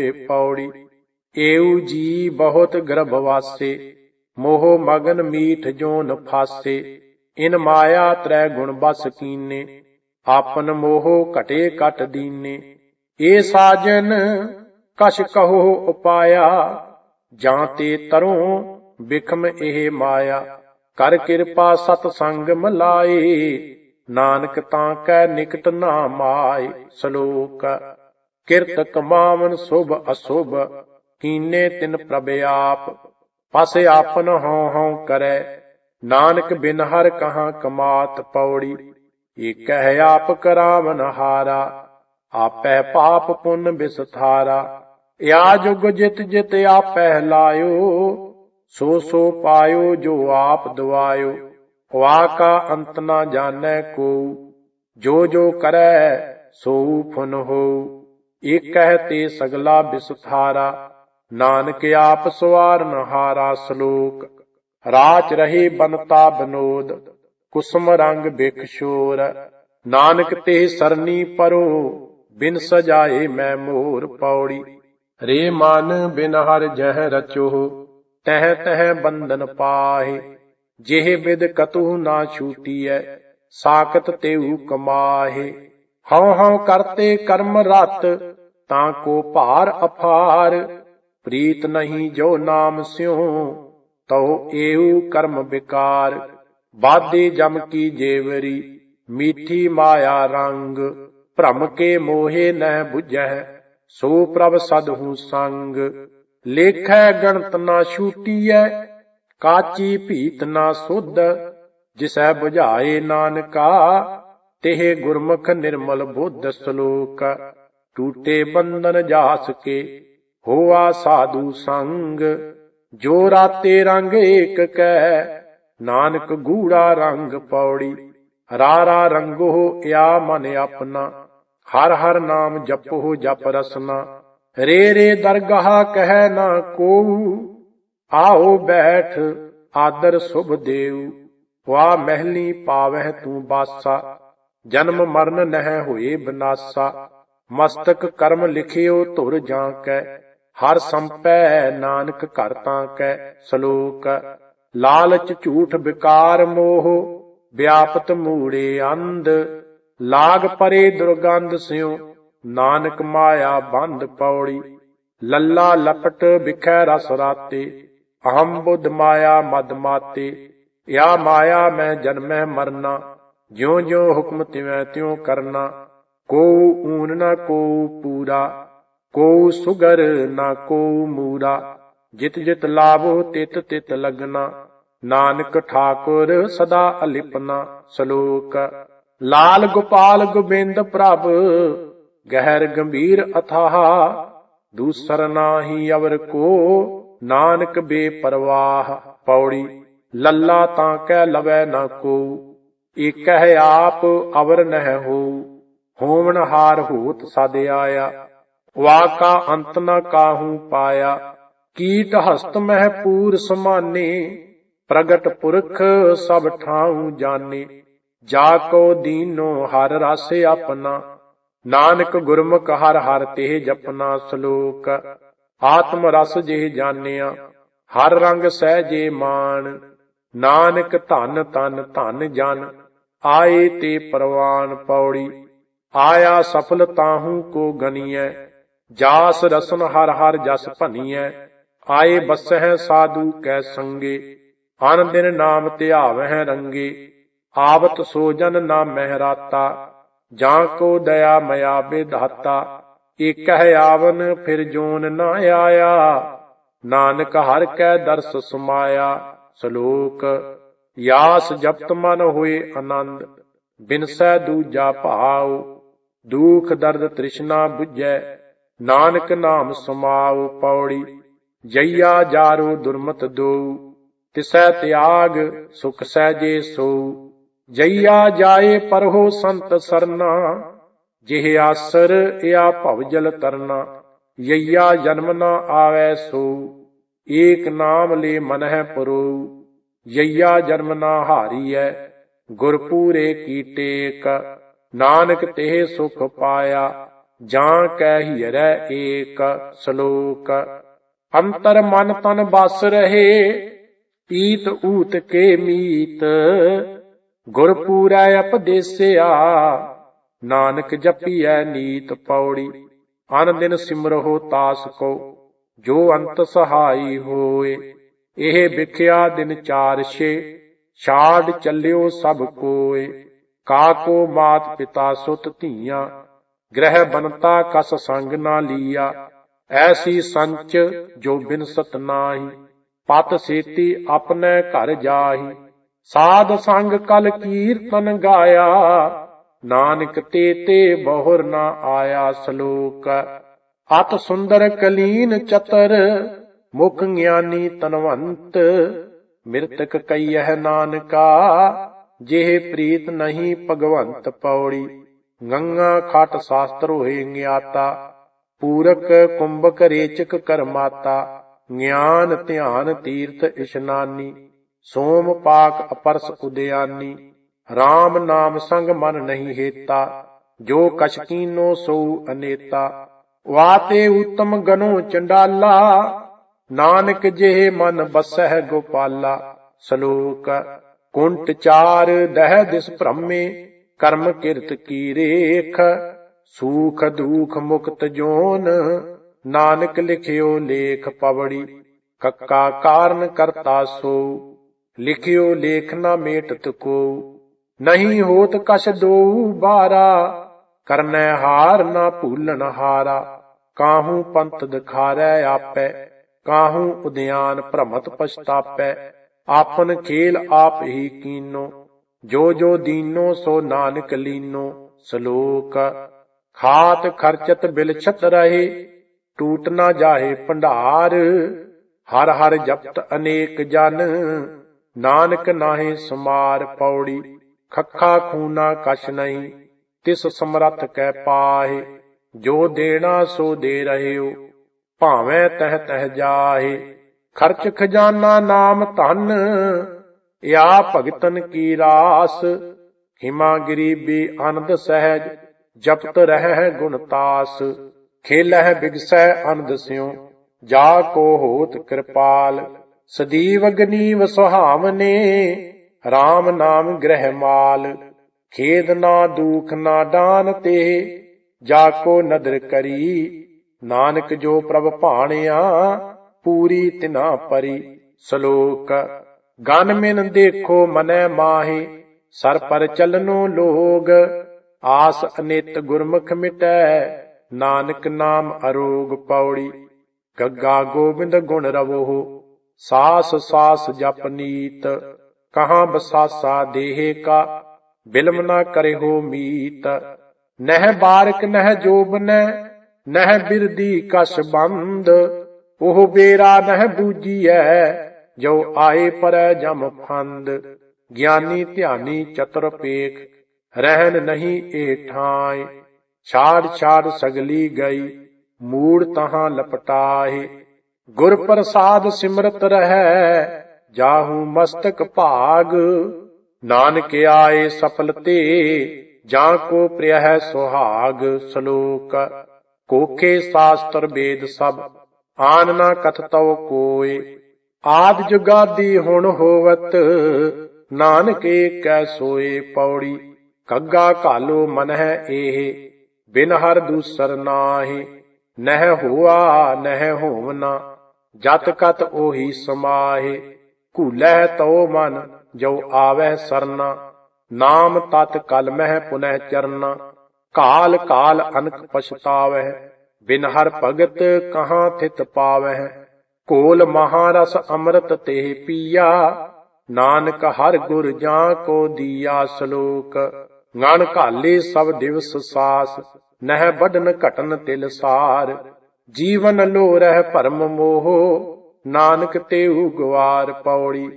ਏ ਪੌੜੀ। ਏਉ ਜੀ ਬਹੁਤ ਗਰਭਵਾਸੇ ਮੋਹ ਮਗਨ ਮੀਠ ਜੋਨ ਫਾਸੇ। ਇਨ ਮਾਇਆ ਤ੍ਰੈ ਗੁਣ ਬਸ ਕੀਨੇ, ਆਪਨ ਮੋਹ ਘਟੇ ਕਟ ਦੀਨੇ। ਏ ਸਾਜਨ, ਕਛ ਕਹੋ ਉਪਾਇਆ ਜਾਂ ਤੇ ਤਰੋਂ ਬਿਖਮ ਇਹ ਮਾਇਆ। ਕਰ ਕਿਰਪਾ ਸਤ ਸੰਗ ਮਲਾਏ, ਨਾਨਕ ਤਾਂ ਕੈ ਨਿਕਟ ਨਾ ਮਾਏ ਸ਼ਲੋਕ। ਕਿਰਤ ਕਮਾਵਨ ਸੁਭ ਅਸੁਭ, ਕੀਨੇ ਤਿਨ ਪ੍ਰਭ ਆਪ, ਪਸ ਆਪਨ ਹਉ ਹਉ ਕਰੈ, ਨਾਨਕ ਬਿਨ ਹਰ ਕਹਾਂ ਕਮਾਤ ਪੌੜੀ, ਏਕਹਿ ਆਪ ਕਰਾਵਨ ਹਾਰਾ ਆਪੈ ਪਾਪ ਪੁੰਨ ਬਿਸਥਾਰਾ, ਇਆ ਜੁਗ ਜਿਤ ਜਿਤ ਆਪੈ ਲਾਇਓ, ਸੋ ਸੋ ਪਾਇਓ ਜੋ ਆਪ ਦਵਾਇਓ ਵਾ ਕਾ ਅੰਤ ਨਾ ਜਾਣੈ ਕੋ, ਜੋ ਜੋ ਕਰੈ ਸੋ ਫੁਨ ਹੋ ਏਕਹਿ ਤੇ ਸਗਲਾ ਬਿਸਥਾਰਾ ਨਾਨਕ ਆਪ ਸਵਾਰਨ ਹਾਰਾ ਸ਼ਲੋਕ। ਰਾਚ ਰਹੇ ਬਨਤਾ ਬਨੋਦ ਕੁਸਮ ਰੰਗ ਬਿਖ ਨਾਨਕ ਤੇ ਸਰਨੀ ਪਰੋ, ਬਿਨ ਸਜਾਏ ਮੈਂ ਮੋਰ ਪੌੜੀ। ਰੇ ਮਨ ਬਿਨ ਹਰ ਜਹ ਰਚੋ, ਤਹ ਤਹ ਬੰਧਨ ਪਾਹੇ। ਜਿਹ ਬਿਦ ਕਤੂ ਨਾ ਛੂਟੀਐ, ਸਾਖਤ ਤੇਉ ਕਮਾਹੇ। ਹਉ ਹਉ ਕਰਤੇ ਕਰਮ ਰਤ, ਤਾਂ ਕੋ ਭਾਰ ਅਫਾਰ ਪ੍ਰੀਤ ਨਹੀਂ ਜੋ ਨਾਮ ਸਿਉ, ਤਉ ਏਉ ਕਰਮ ਵਿਕਾਰ। ਬਾਦੇ ਜਮ ਕੀ ਜੇਵਰੀ, ਮੀਠੀ ਮਾਇਆ ਰੰਗ। ਭ੍ਰਮ ਕੇ ਮੋਹੇ ਨਹਿ 부ਝੈ ਸੋ ਪ੍ਰਭ ਸਦਹੂ ਸੰਗ। ਲੇਖੈ ਗਣਤ ਨਾ ਛੂਟੀਐ, ਕਾਚੀ ਭੀਤ ਨਾ ਸੁਧ, ਜਿਸੈ 부ਝਾਏ ਨਾਨਕਾ। ਤਿਹ ਗੁਰਮੁਖ ਨਿਰਮਲ ਬੁੱਧ ਸ਼ਲੋਕ, ਟੂਟੇ ਬੰਧਨ ਜਾਸ ਕੇ, ਹੋਆ ਸਾਧੂ ਸੰਗ, ਜੋ ਰਾਤੇ ਰੰਗ ਏਕ ਕੈ, ਨਾਨਕ ਗੂੜਾ ਰੰਗ ਪੌੜੀ, ਰਾਰਾ ਰੰਗੋ ਇਆ ਮਨ ਆਪਣਾ, ਹਰ ਹਰ ਨਾਮ ਜਪੋ ਜਪ ਰਸਨਾ, ਰੇ ਰੇ ਦਰਗਾਹ ਕਹਿ ਨਾ ਕੋ ਆਓ ਬੈਠ ਆਦਰ ਸੁਭ ਦੇਉ ਵਾ ਮਹਿਲੀ ਪਾਵਹਿ ਤੂੰ ਬਾਸਾ ਜਨਮ ਮਰਨ ਨਹਿ ਹੋਏ ਬਨਾਸਾ, ਮਸਤਕ ਕਰਮ ਲਿਖਿਓ ਧੁਰ ਜਾਂ ਕੈ, ਹਰ ਸੰਪੈ ਨਾਨਕ ਘਰ ਤਾਂ ਕੈ, ਸ਼ਲੋਕ, ਲਾਲਚ ਝੂਠ ਵਿਕਾਰ ਮੋਹ, ਵਿਆਪਤ ਮੂੜੇ ਅੰਧ, ਲਾਗ ਪਰੇ ਦੁਰਗੰਧ ਸਿਉ, ਨਾਨਕ ਮਾਇਆ ਬੰਦ ਪੌੜੀ, ਲੱਲਾ ਲਪਟ ਵਿਖੈ ਰਸ ਰਾਤੇ ਅਹੰ ਬੁੱਧ ਮਾਇਆ ਮਦ ਮਾਤੇ ਯਾ ਮਾਇਆ ਮੈਂ ਜਨਮੈ ਮਰਨਾ ਜਿਉ ਜਿਉ ਹੁਕਮ ਤਿਵੈ ਤਿਉ ਕਰਨਾ ਕੋ ਊਨ ਨਾ ਕੋ ਪੂਰਾ ਕੋ ਸੁਗਰ ਨਾ ਕੋ ਮੂਰਾ। ਜਿਤ ਜਿਤ ਲਾਭੋ ਤਿਤ ਤਿਤ ਲਗਨਾ, ਨਾਨਕ ਠਾਕੁਰ ਸਦਾ ਅਲਿਪਨਾ ਸ਼ਲੋਕ। ਲਾਲ ਗੋਪਾਲ ਗੋਬਿੰਦ ਪ੍ਰਭ, ਗਹਿਰ ਗੰਭੀਰ ਅਥਾਹ। ਦੂਸਰ ਨਾਹੀ ਅਵਰ ਕੋ, ਨਾਨਕ ਬੇਪਰਵਾਹ। ਪੌੜੀ, ਲੱਲਾ ਤਾਂ ਕਹਿ ਲਵੈ ਨਾ ਕੋ। ਏਕਹਿ ਆਪ ਅਵਰ ਨਹਿ ਹੋ ਹੋਵਨ ਹਾਰ ਹੋਤ ਸਦ ਆਇਆ। ਵਾਕਾ ਅੰਤ ਨ ਕਾਹੂ ਪਾਇਆ, ਕੀਟ ਹਸਤ ਮਹਿ ਪੂਰ ਸਮਾਨੇ, ਪ੍ਰਗਟ ਪੁਰਖ ਸਭ ਠਾਉ ਜਾਣੇ। ਜਾ ਕੋ ਦੀਨੋ ਹਰ ਰਸ ਆਪਣਾ, ਨਾਨਕ ਗੁਰਮੁਖ ਹਰ ਹਰ ਤੇ ਜਪਨਾ ਸ਼ਲੋਕ। ਆਤਮ ਰਸ ਜੇ ਜਾਣਿਆ, ਹਰ ਰੰਗ ਸਹਿ ਜੇ ਮਾਨ ਨਾਨਕ ਧਨ ਤਨ ਧਨ ਜਨ। ਆਏ ਤੇ ਪਰਵਾਨ ਪੌੜੀ, ਆਇਆ ਸਫਲ ਤਾਹੂ ਕੋ ਗਨੀਐ, ਜਾਸ ਰਸਨ ਹਰ ਹਰ ਜਸ ਭਨੀਐ, ਆਏ ਬਸਹਿ ਸਾਧੂ ਕੈ ਸੰਗੇ, ਅਨ ਦਿਨ ਨਾਮ ਧਿਆਵਹਿ ਰੰਗੇ, ਆਵਤ ਸੋ ਜਨ ਨਾ ਮਹਿਰਾਤਾ, ਜਾਂ ਕੋ ਦਇਆ ਮਇਆ ਵਿਧਾਤਾ ਏਕਹਿ ਆਵਨ ਫਿਰ ਜੋਨ ਨਾ ਆਇਆ, ਨਾਨਕ ਹਰ ਕੈ ਦਰਸ ਸਮਾਇਆ, ਸ਼ਲੋਕ ਯਾਸ ਜਪਤ ਮਨ ਹੋਏ ਆਨੰਦ ਬਿਨਸੈ ਦੂਜਾ ਭਾਉ, ਦੁਖ ਦਰਦ ਤ੍ਰਿਸ਼ਨਾ 부ਝੈ ਨਾਨਕ ਨਾਮ ਸਮਾਉ ਪੌੜੀ, ਜਈਆ ਜਾਰੋ ਦੁਰਮਤ ਦੋ, ਤਿਸੈ ਤਿਆਗ, ਸੁਖ ਸਹਿਜੇ ਸੋ। ਜਈਆ ਜਾਏ ਪਰਹੋ ਸੰਤ ਸਰਨਾ, ਜਿਹ ਆਸਰ ਇਆ ਭਵ ਜਲ ਤਰਨਾ, ਯਈਆ ਜਨਮ ਨਾ ਆਵੈ ਸੋ, ਏਕ ਨਾਮ ਲੈ ਮਨਹਿ ਪਰੋ। ਯਈਆ ਜਨਮ ਨਾ ਹਾਰੀਐ ਗੁਰ ਪੂਰੇ ਕੀ ਟੇਕ ਨਾਨਕ ਤੇ ਸੁਖ ਪਾਇਆ, ਜਾਂ ਕਹਿ ਹੀਰੈ ਏਕ ਸ਼ਲੋਕ। ਅੰਤਰ ਮਨ ਤਨ ਬਸ ਰਹੇ, ਪੀਤ ਊਤ ਕੇ ਮੀਤ। ਗੁਰ ਪੂਰੈ ਉਪਦੇਸਿਆ ਨਾਨਕ ਜਪੀਐ ਨੀਤ ਪੌੜੀ। ਅਨ ਦਿਨ ਸਿਮਰਹੁ ਤਾਸ ਕੋ, ਜੋ ਅੰਤ ਸਹਾਈ ਹੋਏ। ਇਹ ਵਿਖਿਆ ਦਿਨ ਚਾਰਸ਼ੇ ਛਾੜ ਚੱਲਿਓ ਸਭ ਕੋਏ ਕਾਕੋ ਮਾਤ ਪਿਤਾ ਸੁਤ ਧੀਆਂ, ਗ੍ਰਹਿ ਬਨਤਾ ਕਸ ਸੰਗ ਨਾ ਲੀਆ, ਐਸੀ ਸੰਚ ਜੋ ਬਿਨ ਸਤ ਨਾਹੀ, ਪਤ ਸੇਤੀ ਆਪਣੇ ਘਰ ਜਾਹੀ, ਸਾਧ ਸੰਗ ਕਲ ਕੀਰਤਨ ਗਾਇਆ, ਨਾਨਕ ਤੇ ਤੇ ਬਹੁਰ ਨਾ ਆਇਆ ਸ਼ਲੋਕ, ਅਤ ਸੁੰਦਰ ਕਲੀਨ ਚਤਰ ਮੁਖ ਗਿਆਨੀ ਤਨਵੰਤ, ਮਿਰਤਕ ਕਈਹ ਨਾਨਕਾ, ਜਿਹ ਪ੍ਰੀਤ ਨਹੀਂ ਭਗਵੰਤ ਪੌੜੀ। ਗੰਗਾ ਖਟ ਸ਼ਾਸਤਰ ਹੋਏ ਗਿਆਤਾ, ਪੂਰਕ ਕੁੰਭਕ ਰੇਚਕ ਕਰਮਾਤਾ ਗਿਆਨ ਧਿਆਨ ਤੀਰਥ ਇਸ਼ਨਾਨੀ, ਸੋਮ ਪਾਕ ਅਪਰਸ ਉਦਿਆਨੀ। RAM ਨਾਮ ਸੰਗ ਮਨ ਨਹੀਂ ਹੇਤਾ, ਜੋ ਕਛ ਕੀਨੋ ਸੋ ਅਨੇਤਾ। ਵਾਤੇ ਉਤਮ ਗਨੋ ਚੰਡਾਲਾ ਨਾਨਕ ਜਿਹੇ ਮਨ ਬਸਹਿ ਗੋਪਾਲਾ, ਸ਼ਲੋਕ, ਕੁੰਟ ਚਾਰ ਦਹਿ ਦਿਸ ਭ੍ਰਮੇ, ਕਰਮ ਕਿਰਤ ਕੀ ਰੇਖ, ਸੂਖ ਦੁਖ ਮੁਕਤ ਜੋਨ, ਨਾਨਕ ਲਿਖਿਓ ਲੇਖ ਪਵੜੀ, ਕੱਕਾ ਕਾਰਨ ਕਰਤਾ ਸੋ, ਲਿਖਿਓ ਲੇਖ ਨਾ ਮੇਟਤ ਕੋ, ਨਹੀਂ ਹੋਤ ਕਛ ਦੋ ਬਾਰਾ, ਕਰਨੈ ਹਾਰ ਨਾ ਭੂਲਣ ਹਾਰਾ, ਕਾਹੂ ਪੰਥ ਦਿਖਾਰੈ ਆਪੈ ਕਾਹੂ ਉਦਿਆਨ ਭ੍ਰਮਤ ਪਛਤਾਪੈ, ਆਪਨ ਖੇਲ ਆਪ ਹੀ ਕੀਨੋ, ਜੋ ਜੋ ਦੀਨੋ ਸੋ ਨਾਨਕ ਲੀਨੋ, ਸ਼ਲੋਕ ਖਾਤ ਖਰਚਤ ਬਿਲਛਤ ਰਹੇ, ਟੂਟ ਨਾ ਜਾਏ ਭੰਡਾਰ, ਹਰ ਹਰ ਜਪਤ ਅਨੇਕ ਜਨ, ਨਾਨਕ ਨਾਹੀ ਸਮਾਰ ਪੌੜੀ, ਖੱਖਾ ਖੂਨਾ ਕਛ ਨਹੀਂ, ਤਿਸ ਸਮਰੱਥ ਕੈ ਪਾਹੇ, ਜੋ ਦੇਣਾ ਸੋ ਦੇ ਰਹਿਓ ਭਾਵੇਂ ਤਹਿ ਤਹਿ ਜਾਹੇ ਖਰਚ ਖਜ਼ਾਨਾ ਨਾਮ ਧਨ ਯਾ ਭਗਤਨ ਕੀ ਰਾਸ। ਹਿਮਾ ਗਰੀਬੀ ਆਨੰਦ ਸਹਿਜ, ਜਪਤ ਰਹਿ ਗੁਣ ਤਾਸ। ਖੇਲਹਿ ਬਿਗਸੈ ਆਨੰਦ ਸਿਉ, ਜਾ ਕੋ ਹੋਤ ਕਿਰਪਾਲ। ਸਦੀਵ ਅਗਨੀਵ ਸੁਹਾਵਨੇ RAM ਨਾਮ ਗ੍ਰਹਿ ਮਾਲ। ਖੇਦ ਨਾ ਦੂਖ ਨਾ ਡਾਨ ਤੇ, ਜਾ ਕੋ ਨਦਰ ਕਰੀ ਨਾਨਕ ਜੋ ਪ੍ਰਭ ਭਾਣਿਆ, ਪੂਰੀ ਤਿਨਾ ਪਰੀ, ਸ਼ਲੋਕ। ਗਨ ਮਿਨ ਦੇਖੋ ਮਨੈ ਮਾਹੀ, ਸਰ ਪਰ ਚਲਨੋ ਲੋਗ। ਆਸ ਅਨਿਤ ਗੁਰਮੁਖ ਮਿਟੈ, ਨਾਨਕ ਨਾਮ ਅਰੋਗ ਪੌੜੀ। ਗੱਗਾ ਗੋਬਿੰਦ ਗੁਣ ਰਵੋ ਸਾਸ ਸਾਸ ਜਪ ਨੀਤ। ਕਹਾਂ ਬਸਾਸਾ ਦੇਹ ਕਾ, ਬਿਲਮ ਨਾ ਕਰੇ ਮੀਤ। ਨਹਿ ਬਾਰਕ ਨਹਿ ਜੋਬਨੈ ਨਹਿ ਬਿਰਦੀ ਕਸ ਬੰਦ, ਉਹ ਬੇਰਾ ਨਹਿ ਬੂਜੀਐ ਜੋ ਆਏ ਪਰੈ ਜਮ ਫੰਦ ਗਿਆਨੀ ਧਿਆਨੀ ਚਤੁਰ ਪੇਖ ਰਹਿਨ ਨਹੀਂ ਏ ਠਾਏ। ਛਾੜ ਛਾੜ ਸਗਲੀ ਗਈ, ਮੂੜ ਤਹਾਂ ਲਪਟਾਏ। ਗੁਰ ਪ੍ਰਸਾਦ ਸਿਮਰਤ ਰਹੈ, ਜਾਹੂ ਮਸਤਕ ਭਾਗ। ਨਾਨਕ ਆਏ ਸਫਲ ਤੇ ਜਾਂ ਕੋ ਪ੍ਰਿਯ ਸੁਹਾਗ ਸ਼ਲੋਕ। ਕੋਖੇ ਸ਼ਾਸਤਰ ਵੇਦ ਸਭ, ਆਨ ਨਾ ਕਥਤਉ ਕੋਏ ਆਦ ਜੁਗਾਦੀ ਹੁਣ ਹੋਵਤ, ਨਾਨਕ ਏਕੈ ਸੋਏ ਪੌੜੀ। ਕੱਗਾ ਘਾਲੋ ਮਨ ਹੈ ਬਿਨ ਹਰ ਦੂਸਰ ਨਾਹੀ। ਨਹਿ ਹੋਆ, ਨਹਿ ਹੋਵਨਾ ਜਤ ਕਤ ਉਹੀ ਸਮਾਹੇ। ਘੂਲੈ ਤਉ ਮਨ ਜੋ ਆਵੈ ਸਰਨਾ। ਨਾਮ ਤਤ ਕਲ ਮਹਿ ਪੁਨਹਿ ਚਰਨਾ। ਕਾਲ ਕਾਲ ਅਨਕ ਪਛਤਾਵਹਿ ਬਿਨ ਹਰ ਭਗਤ ਕਹਾਂ ਥਿਤ ਪਾਵਹਿ। ਕੋਲ ਮਹਾਰਸ ਅੰਮ੍ਰਿਤ ਤੇ ਪੀਆ, ਨਾਨਕ ਹਰ ਗੁਰ ਜਾਂ ਕੋ ਦੀਆ ਸ਼ਲੋਕ। ਗਣ ਘਾਲੇ ਸਭ ਦਿਵਸ ਸਾਸ, ਨਹਿ ਬਡਨ ਘਟਨ ਤਿਲ ਸਾਰ। ਜੀਵਨ ਲੋ ਰਹਿ ਭਰਮ ਮੋਹ, ਨਾਨਕ ਤੇ ਉਗਵਾਰ ਪੌੜੀ।